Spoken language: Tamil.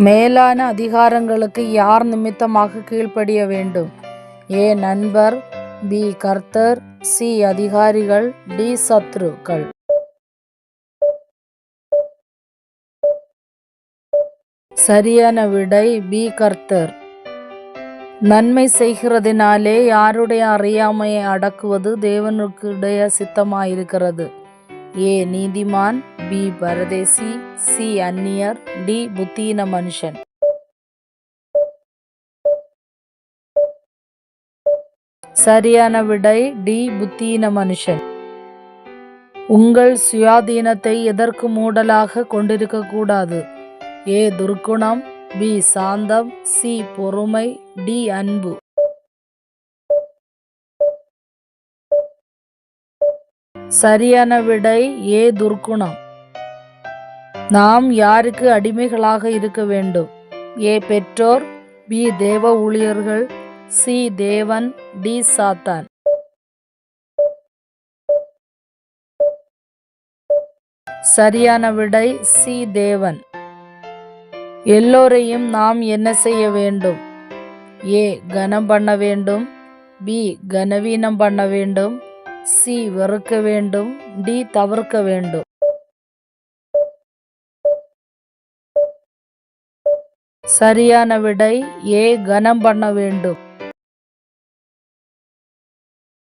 மேலான அதிகாரங்களுக்கு யார் நிமித்தமாக கீழ்ப்படிய வேண்டும்? ஏ நண்பர் பி கர்த்தர் சி அதிகாரிகள் டி சத்ருக்கள். சரியான விடை பி கர்த்தர். நன்மை செய்கிறதினாலே யாருடைய அறியாமையை அடக்குவது தேவனுக்குடைய சித்தமாயிருக்கிறது. ஏ நீதிமான் பி பரதேசி சி அந்நியர் டி புத்தீன மனுஷன். சரியான விடை டி புத்தீன மனுஷன். உங்கள் சுயாதீனத்தை எதற்கு மூடலாக கொண்டிருக்கக்கூடாது? ஏ துர்க்குணம் பி சாந்தம் சி பொறுமை டி அன்பு. சரியான விடை ஏ துர்க்குணம். நாம் யாருக்கு அடிமைகளாக இருக்க வேண்டும்? ஏ பெற்றோர் பி தேவ ஊழியர்கள் சி தேவன் டி சாத்தான். சரியான விடை சி தேவன். எல்லோரையும் நாம் என்ன செய்ய வேண்டும்? ஏ கனம் பண்ண வேண்டும் பி கனவீனம் பண்ண வேண்டும் சி வெறுக்க வேண்டும் டி தவிர்க்க வேண்டும். சரியான விடை ஏ கனம் பண்ண வேண்டும்.